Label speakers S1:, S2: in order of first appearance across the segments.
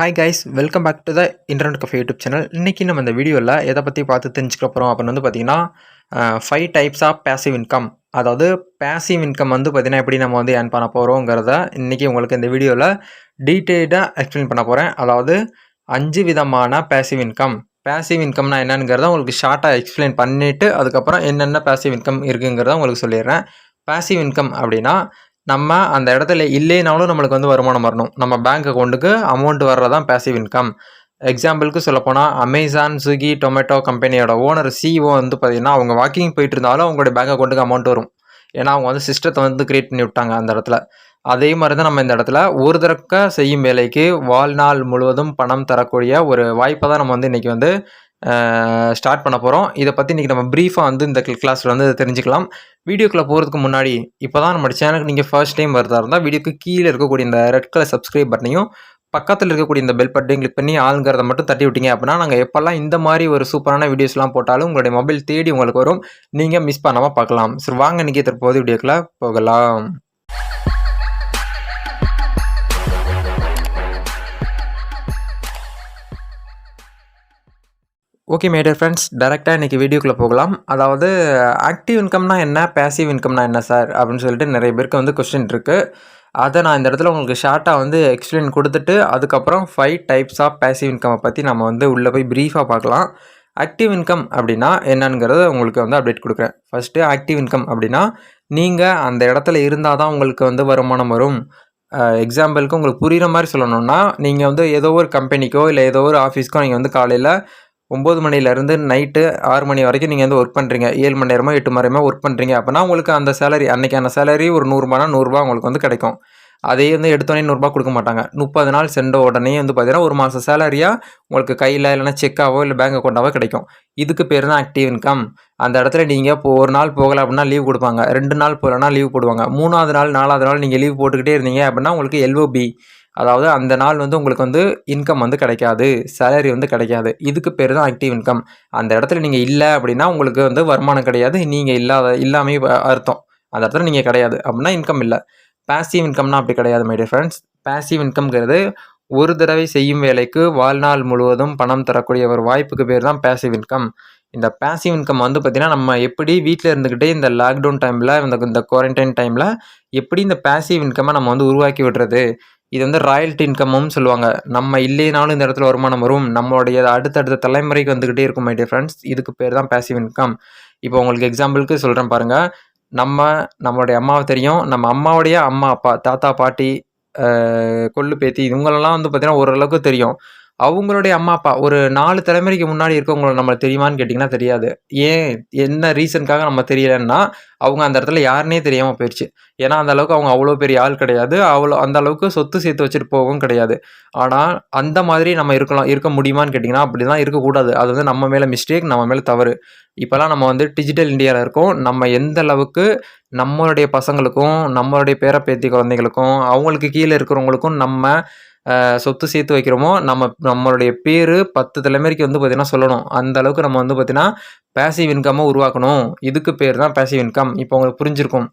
S1: Hi guys welcome back to the internet cafe YouTube channel இன்றைக்கி நம்ம இந்த வீடியோவில் எதை பற்றி பார்த்து தெரிஞ்சுக்க போகிறோம் அப்படின்னு வந்து பார்த்திங்கன்னா five types of passive income அதாவது பேசிவ் இன்கம் வந்து பார்த்திங்கன்னா எப்படி நம்ம வந்து ஏர்ன் பண்ண போகிறோங்கிறத இன்றைக்கி உங்களுக்கு இந்த வீடியோவில் டீட்டெயில்டாக எக்ஸ்பிளைன் பண்ண போகிறேன் அதாவது அஞ்சு விதமான பேசிவ் இன்கம் பேசிவ் இன்கம்னா என்னங்கிறத உங்களுக்கு ஷார்ட்டாக எக்ஸ்பிளைன் பண்ணிவிட்டு அதுக்கப்புறம் என்னென்ன பேசிவ் இன்கம் இருக்குங்கிறத உங்களுக்கு சொல்லிடுறேன். பேசிவ் இன்கம் அப்படின்னா நம்ம அந்த இடத்துல இல்லைனாலும் நம்மளுக்கு வந்து வருமானம் வரணும். நம்ம பேங்க் அக்கௌண்ட்டுக்கு அமௌண்ட் வர்றதான் பேசிவ் இன்கம் எக்ஸாம்பிளுக்கு சொல்லப்போனால் அமேசான் ஸ்விக்கி டொமேட்டோ கம்பெனியோட ஓனர் சிஇஓ வந்து பார்த்திங்கன்னா அவங்க வாக்கிங் போயிட்டு இருந்தாலும் அவங்களுடைய பேங்க் அக்கௌண்ட்டுக்கு அமௌண்ட் வரும். ஏன்னா அவங்க வந்து சிஸ்டத்தை வந்து கிரியேட் பண்ணி விட்டாங்க அந்த இடத்துல. அதே மாதிரி தான் நம்ம இந்த இடத்துல ஒரு தரக்க செய்யும் வேலைக்கு வாழ்நாள் முழுவதும் பணம் தரக்கூடிய ஒரு வாய்ப்பை தான் நம்ம வந்து இன்றைக்கி வந்து ஸ்டார்ட் பண்ண போகிறோம் இதை பற்றி இன்றைக்கி நம்ம ப்ரீஃபாக வந்து இந்த கிளாஸில் வந்து தெரிஞ்சுக்கலாம். வீடியோக்குள்ளே போகிறதுக்கு முன்னாடி இப்போ தான் நம்ம சேனலுக்கு நீங்கள் ஃபர்ஸ்ட் டைம் வரதா இருந்தால் வீடியோக்கு கீழே இருக்கக்கூடிய இந்த ரெட் கலர் சப்ஸ்கிரைப் பட்டனையும் பக்கத்தில் இருக்கக்கூடிய இந்த பெல் பட்டனையும் கிளிக் பண்ணி ஆளுங்கிறத மட்டும் தட்டி விட்டீங்க அப்படின்னா நாங்கள் எப்போல்லாம் இந்த மாதிரி ஒரு சூப்பரான வீடியோஸ்லாம் போட்டாலும் உங்களுடைய மொபைல் தேடி உங்களுக்கு வரும். நீங்கள் மிஸ் பண்ணாமல் பார்க்கலாம். சரி வாங்க இன்றைக்கி தற்போது வீடியோக்குள்ளே போகலாம். ஓகே மேடர் ஃப்ரெண்ட்ஸ் டேரெக்டாக இன்றைக்கி வீடியோக்குள்ளே போகலாம். அதாவது ஆக்டிவ் இன்கம்னா என்ன பேசிவ் இன்கம்னா என்ன சார் அப்படின்னு சொல்லிட்டு நிறைய பேருக்கு வந்து கொஸ்டின் இருக்குது அதை நான் இந்த இடத்துல உங்களுக்கு ஷார்ட்டாக வந்து எக்ஸ்பிளைன் கொடுத்துட்டு அதுக்கப்புறம் ஃபைவ் டைப்ஸ் ஆஃப் பேசிவ் இன்கம்மை பற்றி நம்ம வந்து உள்ளே போய் ப்ரீஃபாக பார்க்கலாம். ஆக்டிவ் இன்கம் அப்படின்னா என்னங்கிறத உங்களுக்கு வந்து அப்டேட் கொடுக்குறேன். ஃபஸ்ட்டு ஆக்டிவ் இன்கம் அப்படின்னா நீங்கள் அந்த இடத்துல இருந்தால் தான் உங்களுக்கு வந்து வருமானம் வரும். எக்ஸாம்பிளுக்கு உங்களுக்கு புரிகிற மாதிரி சொல்லணும்னா நீங்கள் வந்து ஏதோ ஒரு கம்பெனிக்கோ இல்லை ஏதோ ஒரு ஆஃபீஸ்க்கோ நீங்கள் வந்து காலையில் ஒம்பது மணிலேருந்து நைட்டு ஆறு மணி வரைக்கும் நீங்கள் வந்து ஒர்க் பண்ணுறீங்க ஏழு மணி நேரமோ எட்டு மணி நேரமோ ஒர்க் பண்ணுறீங்க அப்படின்னா உங்களுக்கு அந்த சேலரி அன்றைக்கான சேலரி ஒரு நூறுரூபானா நூறுரூவா உங்களுக்கு வந்து கிடைக்கும். அதே வந்து எடுத்தோடனே நூறுரூபா கொடுக்க மாட்டாங்க. முப்பது நாள் சென்ற உடனே வந்து பார்த்தீங்கன்னா ஒரு மாதம் சேலரியாக உங்களுக்கு கையில் இல்லைனா செக்காவோ இல்லை பேங்க் அக்கௌண்ட்டாவோ கிடைக்கும். இதுக்கு பேர் தான் ஆக்டிவ் இன்கம் அந்த இடத்துல நீங்கள் இப்போ ஒரு நாள் போகலை அப்படின்னா லீவ் கொடுப்பாங்க. ரெண்டு நாள் போகலன்னா லீவ் போடுவாங்க. மூணாவது நாள் நாலாவது நாள் நீங்கள் லீவ் போட்டுக்கிட்டே இருந்தீங்க அப்படின்னா உங்களுக்கு எல்ஓபி அதாவது அந்த நாள் வந்து உங்களுக்கு வந்து இன்கம் வந்து கிடைக்காது. சேலரி வந்து கிடைக்காது. இதுக்கு பேர் தான் ஆக்டிவ் இன்கம் அந்த இடத்துல நீங்கள் இல்லை அப்படின்னா உங்களுக்கு வந்து வருமானம் கிடையாது. நீங்கள் இல்லாத இல்லாமே அர்த்தம். அந்த இடத்துல நீங்கள் கிடையாது. அப்படின்னா இன்கம் இல்லை. பேசிவ் இன்கம்னா அப்படி கிடையாது மை டியர் ஃப்ரெண்ட்ஸ் பேசிவ் இன்கம்ங்கிறது ஒரு தடவை செய்யும் வேலைக்கு வாழ்நாள் முழுவதும் பணம் தரக்கூடிய ஒரு வாய்ப்புக்கு பேர் தான் பேசிவ் இன்கம் இந்த பேசிவ் இன்கம் வந்து பார்த்திங்கன்னா நம்ம எப்படி வீட்டில் இருந்துக்கிட்டே இந்த லாக்டவுன் டைமில் இந்த இந்த குவாரண்டைன் டைமில் எப்படி இந்த பேசிவ் இன்கம்மை நம்ம வந்து உருவாக்கி விடுறது? இது வந்து ராயல்ட்டி இன்கம்மும் சொல்லுவாங்க. நம்ம இல்லைனாலும் இந்த இடத்துல வருமானம் வரும். நம்மளுடைய அடுத்தடுத்த தலைமுறைக்கு வந்துக்கிட்டே இருக்கும் மை டியர் ஃப்ரெண்ட்ஸ் இதுக்கு பேர் தான் பேசிவ் இன்கம் இப்போ உங்களுக்கு எக்ஸாம்பிளுக்கு சொல்கிறேன் பாருங்கள் நம்ம நம்மளுடைய அம்மாவை தெரியும். நம்ம அம்மாவுடைய அம்மா அப்பா தாத்தா பாட்டி கொள்ளு பேத்தி இவங்களெல்லாம் வந்து பார்த்திங்கன்னா ஓரளவுக்கு தெரியும். அவங்களுடைய அம்மா அப்பா ஒரு நாலு தலைமுறைக்கு முன்னாடி இருக்கவங்கள நம்ம தெரியுமான்னு கேட்டிங்கன்னா தெரியாது. ஏன்? என்ன ரீசனுக்காக நம்ம தெரியலன்னா அவங்க அந்த இடத்துல யாருனே தெரியாமல் போயிடுச்சு ஏன்னா அந்த அளவுக்கு அவங்க அவ்வளோ பெரிய ஆள் கிடையாது. அவ்வளோ அந்த அளவுக்கு சொத்து சேர்த்து வச்சுட்டு போகவும் கிடையாது. ஆனால் அந்த மாதிரி நம்ம இருக்கலாம் இருக்க முடியுமான்னு கேட்டிங்கன்னா அப்படி தான் இருக்கக்கூடாது. அது வந்து நம்ம மேலே மிஸ்டேக் நம்ம மேலே தவறு. இப்போலாம் நம்ம வந்து டிஜிட்டல் இந்தியாவில் இருக்கோம். நம்ம எந்த அளவுக்கு நம்மளுடைய பசங்களுக்கும் நம்மளுடைய பேரப்பேத்தி குழந்தைகளுக்கும் அவங்களுக்கு கீழே இருக்கிறவங்களுக்கும் நம்ம சொத்து சேர்த்து வைக்கிறோமோ நம்ம நம்மளுடைய பேர் பத்து தலைமுறைக்கு வந்து பார்த்திங்கன்னா சொல்லணும். அந்த அளவுக்கு நம்ம வந்து பார்த்திங்கன்னா பேசிவ் இன்கம்மாக உருவாக்கணும். இதுக்கு பேர் தான் பேசிவ் இன்கம் இப்போ உங்களுக்கு புரிஞ்சிருக்கும்.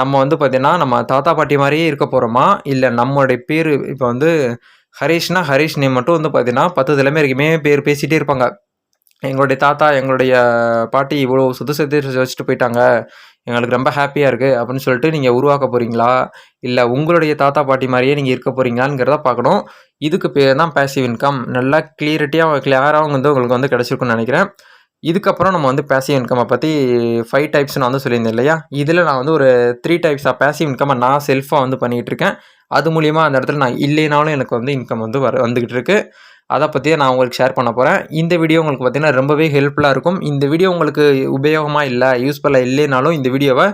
S1: நம்ம வந்து பார்த்திங்கன்னா நம்ம தாத்தா பாட்டி மாதிரியே இருக்க போகிறோமா இல்லை நம்மளுடைய பேர் இப்போ வந்து ஹரீஷ்னா ஹரீஷ் நேம் மட்டும் வந்து பார்த்திங்கன்னா பத்து தலைமுறைக்குமே பேர் பேசிகிட்டே இருப்பாங்க. எங்களுடைய தாத்தா எங்களுடைய பாட்டி இவ்வளோ சொத்து சேர்த்து வச்சுட்டு போயிட்டாங்க. எங்களுக்கு ரொம்ப ஹாப்பியாக இருக்குது அப்படின்னு சொல்லிட்டு நீங்கள் உருவாக்க போகிறீங்களா இல்லை உங்களுடைய தாத்தா பாட்டி மாதிரியே நீங்கள் இருக்க போகிறீங்களாங்கிறத பார்க்கணும். இதுக்கு பேர் தான் பேசிவ் இன்கம் நல்லா கிளியரிட்டியாக கிளியராக வந்து உங்களுக்கு வந்து கிடச்சிருக்குன்னு நினைக்கிறேன். இதுக்கப்புறம் நம்ம வந்து பேசிவ் இன்கம்மை பற்றி ஃபைவ் டைப்ஸ் நான் வந்து சொல்லியிருந்தேன் இல்லையா? இதில் நான் வந்து ஒரு த்ரீ டைப்ஸ் ஆஃப் பேசிவ் இன்கம்மை நான் செல்ஃபாக வந்து பண்ணிகிட்டு இருக்கேன். அது மூலிமா அந்த இடத்துல நான் இல்லைனாலும் எனக்கு வந்து இன்கம் வந்து வர வந்துக்கிட்டு இருக்குது அதை பற்றியே நான் உங்களுக்கு ஷேர் பண்ண போகிறேன் இந்த வீடியோ உங்களுக்கு பார்த்திங்கன்னா ரொம்பவே ஹெல்ப்ஃபுல்லாக இருக்கும். இந்த வீடியோ உங்களுக்கு உபயோகமாக இல்லை யூஸ்ஃபுல்லாக இல்லைனாலும் இந்த வீடியோவை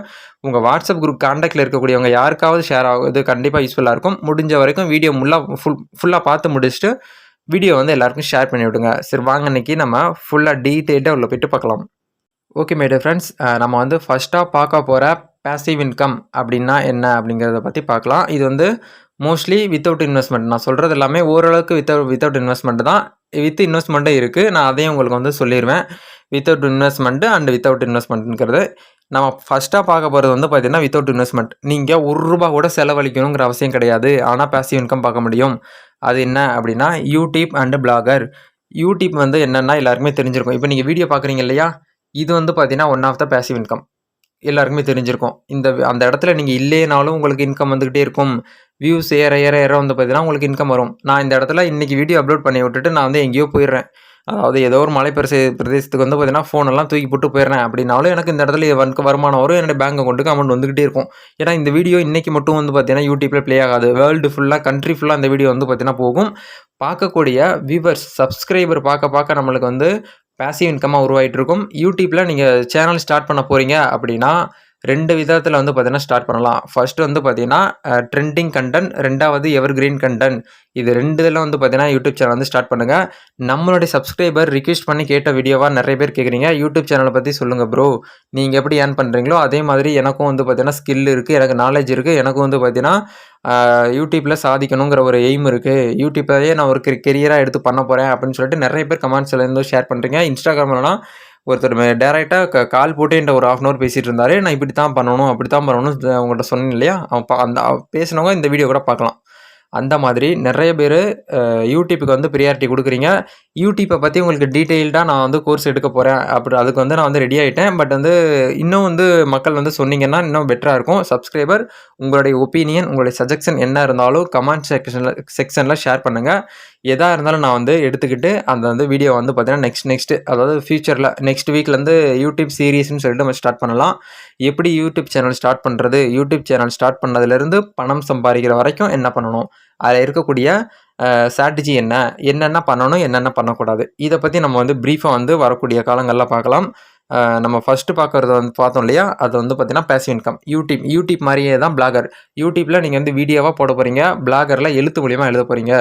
S1: உங்கள் வாட்ஸ்அப் குரூப் காண்டாக்டில் இருக்கக்கூடியவங்க யாருக்காவது ஷேர் ஆகுது கண்டிப்பாக யூஸ்ஃபுல்லாக இருக்கும். முடிஞ்ச வரைக்கும் வீடியோ முல்லாக ஃபுல் ஃபுல்லாக பார்த்து முடிச்சுட்டு வீடியோ வந்து எல்லாருக்கும் ஷேர் பண்ணி விடுங்க. சரி வாங்க இன்றைக்கி நம்ம ஃபுல்லாக டீட்டெயில்டாக உள்ள போய்ட்டு பார்க்கலாம். ஓகே மேடே ஃப்ரெண்ட்ஸ் நம்ம வந்து ஃபஸ்ட்டாக பார்க்க போகிற பேசிவ் இன்கம் அப்படின்னா என்ன அப்படிங்கிறத பற்றி பார்க்கலாம். இது வந்து மோஸ்ட்லி வித்தவுட் இன்வெஸ்ட்மெண்ட் நான் சொல்கிறது எல்லாமே ஓரளவுக்கு வித்தவுட் வித்தவுட் இன்வெஸ்ட்மெண்ட் தான். வித் இன்வெஸ்ட்மெண்ட்டும் இருக்குது நான் அதையும் உங்களுக்கு வந்து சொல்லிடுவேன் வித்தவுட் இன்வெஸ்ட்மெண்ட்டு அண்ட் வித்தவுட் இன்வெஸ்ட்மெண்ட்டுங்கிறது நம்ம ஃபஸ்ட்டாக பார்க்க போகிறது வந்து பார்த்திங்கன்னா வித்தவுட் இன்வெஸ்ட்மெண்ட் நீங்கள் ஒரு ரூபா கூட செலவழிக்கணுங்கிற அவசியம் கிடையாது. ஆனால் பேசிவ் இன்கம் பார்க்க முடியும். அது என்ன அப்படின்னா யூடியூப் அண்டு பிளாகர் யூடியூப் வந்து என்னென்னா எல்லாருக்குமே தெரிஞ்சிருக்கும். இப்போ நீங்கள் வீடியோ பார்க்குறீங்க இல்லையா? இது வந்து பார்த்தீங்கன்னா one of the passive income எல்லாருக்குமே தெரிஞ்சிருக்கும். இந்த அந்த இடத்துல நீங்கள் இல்லைனாலும் உங்களுக்கு இன்கம் வந்துக்கிட்டே இருக்கும். வியூஸ் ஏற ஏற ஏற வந்து பார்த்தீங்கன்னா உங்களுக்கு இன்கம் வரும். நான் இந்த இடத்துல இன்றைக்கி வீடியோ அப்லோட் பண்ணி விட்டுட்டு நான் வந்து எங்கேயோ போயிடுறேன். அதாவது ஏதோ ஒரு மலை பிரசே பிரதேசத்துக்கு வந்து பார்த்தீங்கன்னா ஃபோனெல்லாம் தூக்கி போட்டு போயிடுறேன். அப்படின்னாலும் எனக்கு இந்த இடத்துல வந்து வருமானம் வரும். என்னுடைய பேங்க் அக்கௌண்ட்டுக்கு அமௌண்ட் வந்துகிட்டே இருக்கும். ஏன்னா இந்த வீடியோ இன்றைக்கி மட்டும் வந்து பார்த்தீங்கன்னா யூடியூப்பில் ப்ளே ஆகாது. வேர்ல்டு ஃபுல்லாக கண்ட்ரி ஃபுல்லாக இந்த வீடியோ வந்து பார்த்தீங்கன்னா போகும். பார்க்கக்கூடிய வியூவர்ஸ் சப்ஸ்கிரைபர் பார்க்க பார்க்க நம்மளுக்கு வந்து பேசிவ் இன்கமாக உருவாகிட்டு இருக்கும் யூடியூப்பில் நீங்கள் சேனல் ஸ்டார்ட் பண்ண போகிறீங்க அப்படின்னா ரெண்டு விதத்தில் வந்து பார்த்தீங்கன்னா ஸ்டார்ட் பண்ணலாம். ஃபர்ஸ்ட் வந்து பார்த்தீங்கன்னா ட்ரெண்டிங் கண்டென்ட் ரெண்டாவது எவர் கிரீன் கண்டென்ட் இது ரெண்டு இதில் வந்து பார்த்தீங்கன்னா யூடியூப் சேனல் வந்து ஸ்டார்ட் பண்ணுங்கள் நம்மளுடைய சப்ஸ்கிரைபர் ரிக்வெஸ்ட் பண்ணி கேட்ட வீடியோவாக நிறைய பேர் கேட்குறீங்க யூடியூப் சேனலை பற்றி சொல்லுங்கள் ப்ரோ நீங்கள் எப்படி ஏர்ன் பண்ணுறீங்களோ அதே மாதிரி எனக்கும் வந்து பார்த்தீங்கன்னா ஸ்கில் இருக்குது எனக்கு நாலேஜ் இருக்குது எனக்கும் வந்து பார்த்தீங்கன்னா யூடியூப்பில் சாதிக்கணுங்கிற ஒரு எய்ம் இருக்குது யூடியூப்பையே நான் ஒரு கெரியராக எடுத்து பண்ண போகிறேன் அப்படின்னு சொல்லிட்டு நிறைய பேர் கமெண்ட்ஸில் இருந்து ஷேர் பண்ணுறீங்க இன்ஸ்டாகிராம்லலாம் ஒருத்தர் டேரெக்டாக க கால் போட்டு என்கிட்ட ஒரு ஆஃப் அன் ஹவர் பேசிகிட்டு இருந்தார். நான் இப்படி தான் பண்ணணும் அப்படி தான் பண்ணணும் உங்கள்கிட்ட சொன்னேன் இல்லையா? அவன் அந்த பேசினவங்க இந்த வீடியோ கூட பார்க்கலாம். அந்த மாதிரி நிறைய பேர் யூடியூப்புக்கு வந்து ப்ரியாரிட்டி கொடுக்குறீங்க. யூடியூப்பை பற்றி உங்களுக்கு டீட்டெயில்டாக நான் வந்து கோர்ஸ் எடுக்க போகிறேன் அப்படி அதுக்கு வந்து நான் வந்து ரெடி ஆகிட்டேன் பட் வந்து இன்னும் வந்து மக்கள் வந்து சொன்னீங்கன்னா இன்னும் பெட்டராக இருக்கும். சப்ஸ்கிரைபர் உங்களுடைய ஒப்பீனியன் உங்களுடைய சஜெக்ஷன் என்ன இருந்தாலும் கமெண்ட் செக்ஷனில் செக்ஷனில் ஷேர் பண்ணுங்கள் எதாக இருந்தாலும் நான் வந்து எடுத்துக்கிட்டு அந்த வந்து வீடியோ வந்து பார்த்தீங்கன்னா நெக்ஸ்ட் நெக்ஸ்ட்டு அதாவது ஃபியூச்சரில் நெக்ஸ்ட் வீக்லேருந்து யூடியூப் சீரீஸ்னு சொல்லிட்டு நம்ம ஸ்டார்ட் பண்ணலாம். எப்படி யூடியூப் சேனல் ஸ்டார்ட் பண்ணுறது யூடியூப் சேனல் ஸ்டார்ட் பண்ணதுலேருந்து பணம் சம்பாதிக்கிற வரைக்கும் என்ன பண்ணணும்? அதில் இருக்கக்கூடிய ஸ்ட்ராட்டஜி என்ன? என்னென்ன பண்ணணும்? என்னென்ன பண்ணக்கூடாது? இதை பற்றி நம்ம வந்து ப்ரீஃபாக வந்து வரக்கூடிய காலங்களில் பார்க்கலாம். நம்ம ஃபஸ்ட்டு பார்க்குறது வந்து பார்த்தோம் இல்லையா? அது வந்து பார்த்திங்கன்னா பேசிவ் இன்கம் யூடியூப் யூடியூப் மாதிரியே தான் பிளாகர் யூடியூப்பில் நீங்கள் வந்து வீடியோவாக போட போகிறீங்க பிளாகரில் எழுத்து மூலியமாக எழுத போகிறீங்க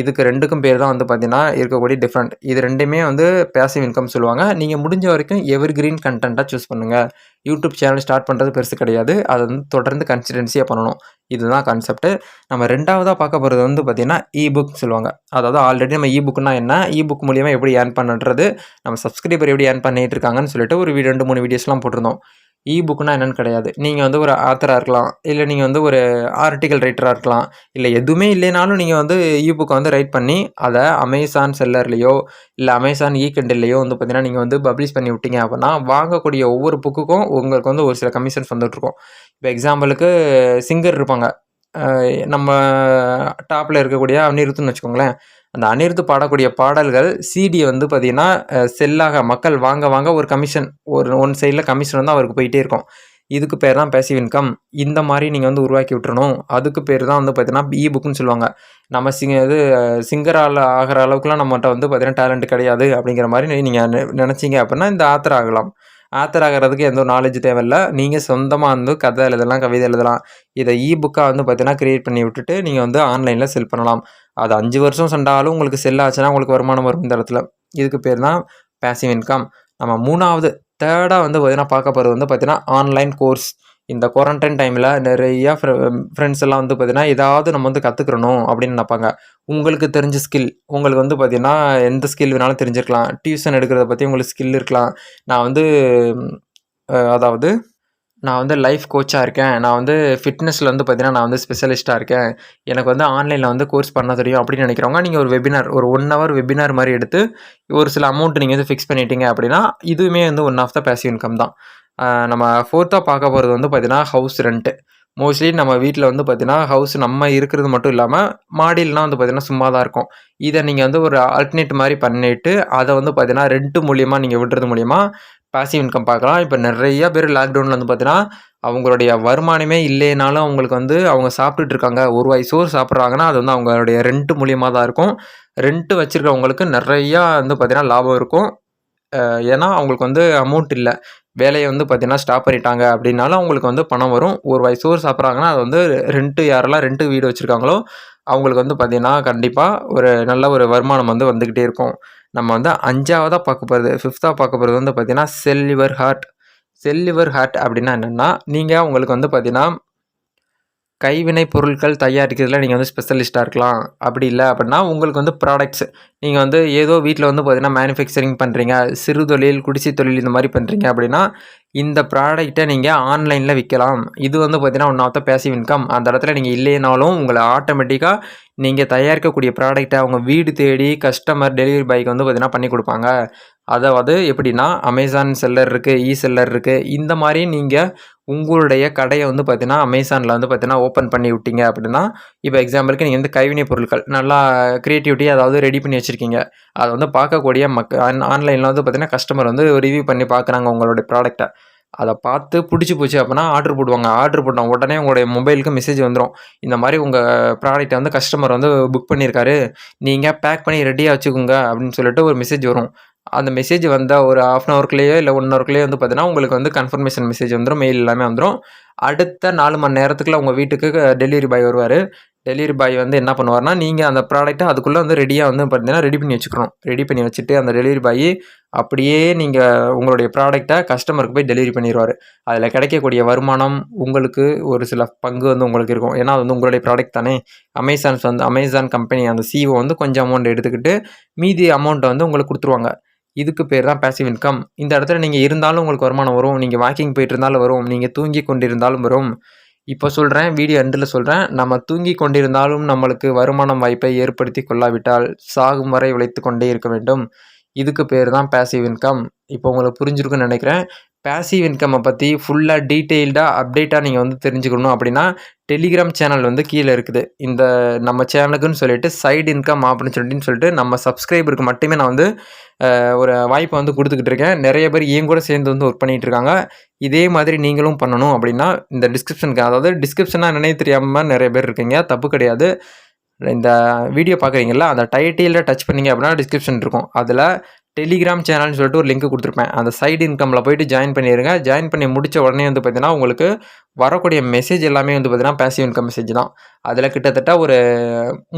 S1: இதுக்கு ரெண்டுக்கும் பேர் தான் வந்து பார்த்தீங்கன்னா இருக்கக்கூடிய டிஃப்ரெண்ட் இது ரெண்டுமே வந்து பேசிவ் இன்கம் சொல்லுவாங்க. நீங்கள் முடிஞ்ச வரைக்கும் எவர் கிரீன் கண்டென்ட்டாக சூஸ் பண்ணுங்கள் யூடியூப் சேனல் ஸ்டார்ட் பண்ணுறது பெருசு கிடையாது. அதை வந்து தொடர்ந்து கன்சிடென்சியாக பண்ணணும். இதுதான் கான்செப்ட்டு நம்ம ரெண்டாவதாக பார்க்க போகிறது வந்து பார்த்திங்கன்னா இ புக் சொல்லுவாங்க. அதாவது ஆல்ரெடி நம்ம இ புக்னா என்ன? இ புக் மூலியமாக எப்படி ஏர்ன் பண்ணுறது நம்ம சப்ஸ்கிரைபர் எப்படி ஏர்ன் பண்ணிகிட்டு இருக்காங்கன்னு சொல்லிட்டு ஒரு ரெண்டு மூணு வீடியோஸ்லாம் போட்டிருந்தோம். இ புக்குனா என்னென்னு கிடையாது. நீங்கள் வந்து ஒரு ஆத்தராக இருக்கலாம். இல்லை நீங்கள் வந்து ஒரு ஆர்டிக்கல் ரைட்டராக இருக்கலாம். இல்லை எதுவுமே இல்லைனாலும் நீங்கள் வந்து இ புக்கை வந்து ரைட் பண்ணி அதை அமேசான் செல்லர்லேயோ இல்லை அமேசான் இ கண்டில்லையோ வந்து பார்த்தீங்கன்னா நீங்கள் வந்து பப்ளிஷ் பண்ணி விட்டீங்க அப்படின்னா வாங்கக்கூடிய ஒவ்வொரு புக்குக்கும் உங்களுக்கு வந்து ஒரு சில கமிஷன்ஸ் வந்துட்டுருக்கும். இப்போ எக்ஸாம்பிளுக்கு சிங்கர் இருப்பாங்க. நம்ம டாப்பில் இருக்கக்கூடிய அனிருத்துன்னு வச்சுக்கோங்களேன். அந்த அனிருத்து பாடக்கூடிய பாடல்கள் சிடியை வந்து பார்த்திங்கன்னா செல்லாக மக்கள் வாங்க வாங்க ஒரு கமிஷன் ஒரு ஒன் சைடில் கமிஷன் வந்து அவருக்கு போயிட்டே இருக்கும். இதுக்கு பேர் தான் பேசிவ் இன்கம் இந்த மாதிரி நீங்கள் வந்து உருவாக்கி விட்டுறணும். அதுக்கு பேர் தான் வந்து பார்த்தீங்கன்னா இ புக்குன்னு சொல்லுவாங்க. நம்ம சிங்க இது சிங்கரால் ஆகிற அளவுக்குலாம் நம்மகிட்ட வந்து பார்த்தீங்கன்னா டேலண்ட் கிடையாது அப்படிங்கிற மாதிரி நீங்கள் நினச்சிங்க அப்படின்னா இந்த ஆத்தர் ஆகலாம். ஆத்தர் ஆகிறதுக்கு எந்த ஒரு நாலேஜ் தேவையில்லை. நீங்கள் சொந்தமாக வந்து கதை எழுதலாம் கவிதை எழுதலாம். இதை இ புக்காக வந்து பார்த்தீங்கன்னா க்ரியேட் பண்ணி விட்டுட்டு நீங்கள் வந்து ஆன்லைனில் செல் பண்ணலாம். அது அஞ்சு வருஷம் சண்டாலும் உங்களுக்கு செல் ஆச்சுன்னா உங்களுக்கு வருமானம் வரும் இந்த இடத்துல. இதுக்கு பேர் தான் பேசிவ் இன்கம் நம்ம மூணாவது தேர்டாக வந்து பார்த்தீங்கன்னா பார்க்க போகிறது வந்து பார்த்தீங்கன்னா ஆன்லைன் கோர்ஸ் இந்த குவாரண்டைன் டைமில் நிறையா ஃப்ரெண்ட்ஸ் எல்லாம் வந்து பார்த்தீங்கன்னா ஏதாவது நம்ம வந்து கற்றுக்கிறணும் அப்படின்னு நினைப்பாங்க. உங்களுக்கு தெரிஞ்ச ஸ்கில் உங்களுக்கு வந்து பார்த்திங்கன்னா எந்த ஸ்கில் வேணாலும் தெரிஞ்சிருக்கலாம். டியூஷன் எடுக்கிறத பற்றி உங்களுக்கு ஸ்கில் இருக்கலாம். நான் வந்து அதாவது நான் வந்து லைஃப் கோச்சாக இருக்கேன். நான் வந்து ஃபிட்னஸில் வந்து பார்த்தீங்கன்னா நான் வந்து ஸ்பெஷலிஸ்ட்டாக இருக்கேன். எனக்கு வந்து ஆன்லைனில் வந்து கோர்ஸ் பண்ண தெரியும் அப்படின்னு நினைக்கிறவங்க நீங்கள் ஒரு வெபினார் ஒரு ஒன் ஹவர் வெபினார் மாதிரி எடுத்து ஒரு சில அமௌண்ட் நீங்கள் வந்து ஃபிக்ஸ் பண்ணிட்டீங்க அப்படின்னா இதுவுமே வந்து one of the passive income தான். நம்ம ஃபோர்த்தாக பார்க்க போகிறது வந்து பார்த்திங்கன்னா ஹவுஸ் ரெண்ட்டு மோஸ்ட்லி நம்ம வீட்டில் வந்து பார்த்திங்கன்னா ஹவுஸ் நம்ம இருக்கிறது மட்டும் இல்லாமல் மாடியிலலாம் வந்து பார்த்திங்கன்னா சும்மா தான் இருக்கும். இதை நீங்கள் வந்து ஒரு ஆல்டர்னேட் மாதிரி பண்ணிவிட்டு அதை வந்து பார்த்திங்கன்னா ரெண்ட்டு மூலியமாக நீங்கள் விடுறது மூலியமாக பாசிவ் இன்கம் பார்க்கலாம். இப்போ நிறைய பேர் லாக்டவுனில் வந்து பார்த்தீங்கன்னா அவங்களுடைய வருமானமே இல்லைனாலும் அவங்களுக்கு வந்து அவங்க சாப்பிட்டுட்டு இருக்காங்க. ஒரு வாய் சோறு சாப்பிட்றாங்கன்னா அது வந்து அவங்களுடைய ரெண்ட்டு மூலியமாக தான் இருக்கும். ரெண்ட்டு வச்சுருக்கவங்களுக்கு நிறையா வந்து பார்த்திங்கன்னா லாபம் இருக்கும். ஏன்னா அவங்களுக்கு வந்து அமௌண்ட் இல்லை. வேலையை வந்து பார்த்திங்கன்னா ஸ்டாப் பண்ணிட்டாங்க அப்படின்னாலும் அவங்களுக்கு வந்து பணம் வரும். ஒரு வயசு சோறு சாப்பிட்றாங்கன்னா அது வந்து ரெண்ட்டு யாரெல்லாம் ரெண்ட்டு வீடு வச்சுருக்காங்களோ அவங்களுக்கு வந்து பார்த்திங்கன்னா கண்டிப்பாக ஒரு நல்ல ஒரு வருமானம் வந்து வந்துக்கிட்டே இருக்கும். நம்ம வந்து அஞ்சாவதாக பார்க்க போகிறது ஃபிஃப்த்தாக பார்க்க போகிறது வந்து பார்த்திங்கன்னா செல்லிவர் ஹார்ட் செல்லிவர் ஹார்ட் அப்படின்னா என்னென்னா நீங்கள் உங்களுக்கு வந்து பார்த்திங்கன்னா கைவினை பொருட்கள் தயாரிக்கிறதுல நீங்கள் வந்து ஸ்பெஷலிஸ்ட்டாக இருக்கலாம். அப்படி இல்லை அப்படின்னா உங்களுக்கு வந்து ப்ராடக்ட்ஸ் நீங்கள் வந்து ஏதோ வீட்டில் வந்து பார்த்தீங்கன்னா மேனுஃபேக்சரிங் பண்ணுறீங்க சிறு தொழில் குடிசை தொழில் இந்த மாதிரி பண்ணுறீங்க அப்படின்னா இந்த ப்ராடக்ட்டை நீங்கள் ஆன்லைனில் விற்கலாம் இது வந்து பார்த்தீங்கன்னா one of the passive income அந்த இடத்துல நீங்கள் இல்லைனாலும் உங்களை ஆட்டோமேட்டிக்காக நீங்கள் தயாரிக்கக்கூடிய ப்ராடக்ட்டை அவங்க வீடு தேடி கஸ்டமர் டெலிவரி பாய்க்கு வந்து பார்த்தீங்கன்னா பண்ணி கொடுப்பாங்க. அதாவது எப்படின்னா அமேசான் செல்லர் இருக்குது இ செல்லர் இருக்குது இந்த மாதிரி நீங்கள் உங்களுடைய கடையை வந்து பார்த்தீங்கன்னா அமேசானில் வந்து பார்த்தீங்கன்னா ஓப்பன் பண்ணி விட்டீங்க அப்படின்னா இப்போ எக்ஸாம்பிளுக்கு நீங்கள் வந்து கைவினை பொருட்கள் நல்லா க்ரியேட்டிவிட்டி அதாவது ரெடி பண்ணி வச்சுருக்கீங்க. அதை வந்து பார்க்கக்கூடிய மக்க ஆன் ஆன்லைனில் வந்து பார்த்தீங்கன்னா கஸ்டமர் வந்து ரிவ்யூ பண்ணி பார்க்குறாங்க உங்களுடைய ப்ராடக்ட்டை அதை பார்த்து பிடிச்சி போச்சு அப்படின்னா ஆர்டர் போடுவாங்க. ஆர்டர் போட்டோம் உடனே உங்களுடைய மொபைலுக்கு மெசேஜ் வந்துடும் இந்த மாதிரி உங்கள் ப்ராடக்ட்டை வந்து கஸ்டமர் வந்து புக் பண்ணியிருக்காரு. நீங்கள் பேக் பண்ணி ரெடியாக வச்சுக்கோங்க அப்படின்னு சொல்லிட்டு ஒரு மெசேஜ் வரும். அந்த மெசேஜ் வந்தால் ஒரு ஆஃப் அன் ஹவர்க்குள்ளேயோ இல்லை ஒன் ஹவர்க்குள்ளேயோ வந்து பார்த்தீங்கன்னா உங்களுக்கு வந்து கன்ஃபர்மேஷன் மெசேஜ் வந்துடும் மெயில் எல்லாமே வந்துடும் அடுத்த நாலு மணி நேரத்துக்குள்ள உங்கள் வீட்டுக்கு டெலிவரி பாய் வருவார். டெலிவரி பாய் வந்து என்ன பண்ணுவார்னா நீங்கள் அந்த ப்ராடக்ட்டை அதுக்குள்ளே வந்து ரெடியாக வந்து பார்த்தீங்கன்னா ரெடி பண்ணி வச்சுக்கணும். ரெடி பண்ணி வச்சுட்டு அந்த டெலிவரி பாய் அப்படியே நீங்கள் உங்களுடைய ப்ராடக்ட்டை கஸ்டமருக்கு போய் டெலிவரி பண்ணிடுவார் அதில் கிடைக்கக்கூடிய வருமானம் உங்களுக்கு ஒரு சில பங்கு வந்து உங்களுக்கு இருக்கும். ஏன்னா அது வந்து உங்களுடைய ப்ராடக்ட் தானே. அமேசான்ஸ் வந்து அமேசான் கம்பெனி அந்த சிஓ வந்து கொஞ்சம் அமௌண்ட் எடுத்துக்கிட்டு மீதி அமௌண்ட்டை வந்து உங்களுக்கு கொடுத்துருவாங்க. இதுக்கு பேர் தான் பேசிவ் இன்கம் இந்த இடத்துல நீங்கள் இருந்தாலும் உங்களுக்கு வருமானம் வரும். நீங்கள் வாக்கிங் போயிட்டு இருந்தாலும் வரும். நீங்கள் தூங்கி கொண்டிருந்தாலும் வரும். இப்போ சொல்கிறேன் வீடியோ எண்டில் சொல்கிறேன் நம்ம தூங்கி கொண்டிருந்தாலும் நம்மளுக்கு வருமானம் வாய்ப்பை ஏற்படுத்தி கொள்ளாவிட்டால் சாகும் வரை உழைத்து கொண்டே இருக்க வேண்டும். இதுக்கு பேர் தான் பேசிவ் இன்கம் இப்போ உங்களுக்கு புரிஞ்சிருக்குன்னு நினைக்கிறேன். பேசிவ் இன்கம்மை பற்றி ஃபுல்லாக டீட்டெயில்டாக அப்டேட்டாக நீங்கள் வந்து தெரிஞ்சுக்கணும் அப்படின்னா டெலிகிராம் சேனல் வந்து கீழே இருக்குது. இந்த நம்ம சேனலுக்குன்னு சொல்லிட்டு சைடு இன்கம் ஆப்பர்ச்சுனிட்டின்னு சொல்லிட்டு சொல்லிட்டு நம்ம சப்ஸ்கிரைபருக்கு மட்டுமே நான் வந்து ஒரு வாய்ப்பை வந்து கொடுத்துக்கிட்டு இருக்கேன். நிறைய பேர் ஏன் கூட சேர்ந்து வந்து ஒர்க் பண்ணிகிட்டு இருக்காங்க. இதே மாதிரி நீங்களும் பண்ணணும் அப்படின்னா இந்த டிஸ்கிரிப்ஷனுக்கு அதாவது டிஸ்கிரிப்ஷனாக நினைவு தெரியாமல் நிறைய பேர் இருக்கீங்க. தப்பு கிடையாது. இந்த வீடியோ பார்க்குறீங்களா அந்த டைட்டிலில் டச் பண்ணிங்க அப்படின்னா டிஸ்கிரிப்ஷன் இருக்கும். அதில் டெலிகிராம் சேனல்னு சொல்லிட்டு ஒரு லிங்க் கொடுத்துருப்பேன். அந்த சைடு இன்கமில் போயிட்டு ஜாயின் பண்ணிடுங்க ஜாயின் பண்ணி முடித்த உடனே வந்து பார்த்தீங்கன்னா உங்களுக்கு வரக்கூடிய மெசேஜ் எல்லாமே வந்து பார்த்தீங்கன்னா பேசிவ் இன்கம் மெசேஜ் தான். அதில் கிட்டத்தட்ட ஒரு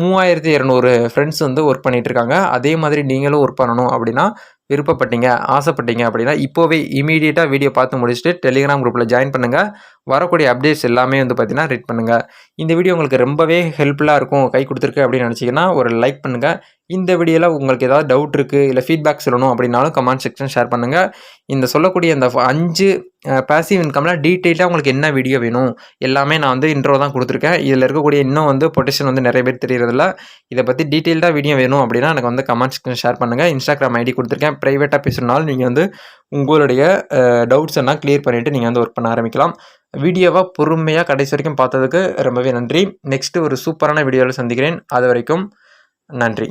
S1: மூவாயிரத்தி இரநூறு ஃப்ரெண்ட்ஸ் வந்து ஒர்க் பண்ணிகிட்டு இருக்காங்க. அதே மாதிரி நீங்களும் ஒர்க் பண்ணணும் அப்படின்னா விருப்பப்பட்டீங்க ஆசைப்பட்டீங்க அப்படின்னா இப்போவே இமீடியட்டாக வீடியோ பார்த்து முடிச்சுட்டு டெலிகிராம் குரூப்பில் ஜாயின் பண்ணுங்கள் வரக்கூடிய அப்டேட்ஸ் எல்லாமே வந்து பார்த்தீங்கன்னா ரீட் பண்ணுங்கள் இந்த வீடியோ உங்களுக்கு ரொம்பவே ஹெல்ப்ஃபுல்லாக இருக்கும் கை கொடுத்துருக்கு அப்படின்னு நினச்சிங்கன்னா ஒரு லைக் பண்ணுங்கள் இந்த வீடியோவில் உங்களுக்கு ஏதாவது டவுட் இருக்குது இல்லை ஃபீட்பேக் சொல்லணும் அப்படின்னாலும் கமெண்ட் செக்ஷன் ஷேர் பண்ணுங்கள் இந்த சொல்லக்கூடிய இந்த அஞ்சு பேசிவ் இன்கம்லாம் டீட்டெயிலாக உங்களுக்கு என்ன வீடியோ வேணும் எல்லாமே நான் வந்து இன்ட்ரோ தான் கொடுத்துருக்கேன். இதில் இருக்கக்கூடிய இன்னும் வந்து பொட்டேஷன் வந்து நிறைய பேர் தெரியறதில்ல. இதை பற்றி டீட்டெயில்டாக வீடியோ வேணும் அப்படின்னா எனக்கு வந்து கமெண்ட் செக்ஷன் ஷேர் பண்ணுங்கள் இன்ஸ்டாகிராம் ஐடி கொடுத்துருக்கேன். ப்ரைவேட்டாக பேசுனாலும் நீங்கள் வந்து உங்களுடைய டவுட்ஸ் எல்லாம் க்ளியர் பண்ணிவிட்டு நீங்கள் வந்து ஒர்க் பண்ண ஆரம்பிக்கலாம். வீடியோவை பொறுமையாக கடைசி வரைக்கும் பார்த்ததுக்கு ரொம்பவே நன்றி. நெக்ஸ்ட்டு ஒரு சூப்பரான வீடியோவில் சந்திக்கிறேன். அது வரைக்கும் நன்றி.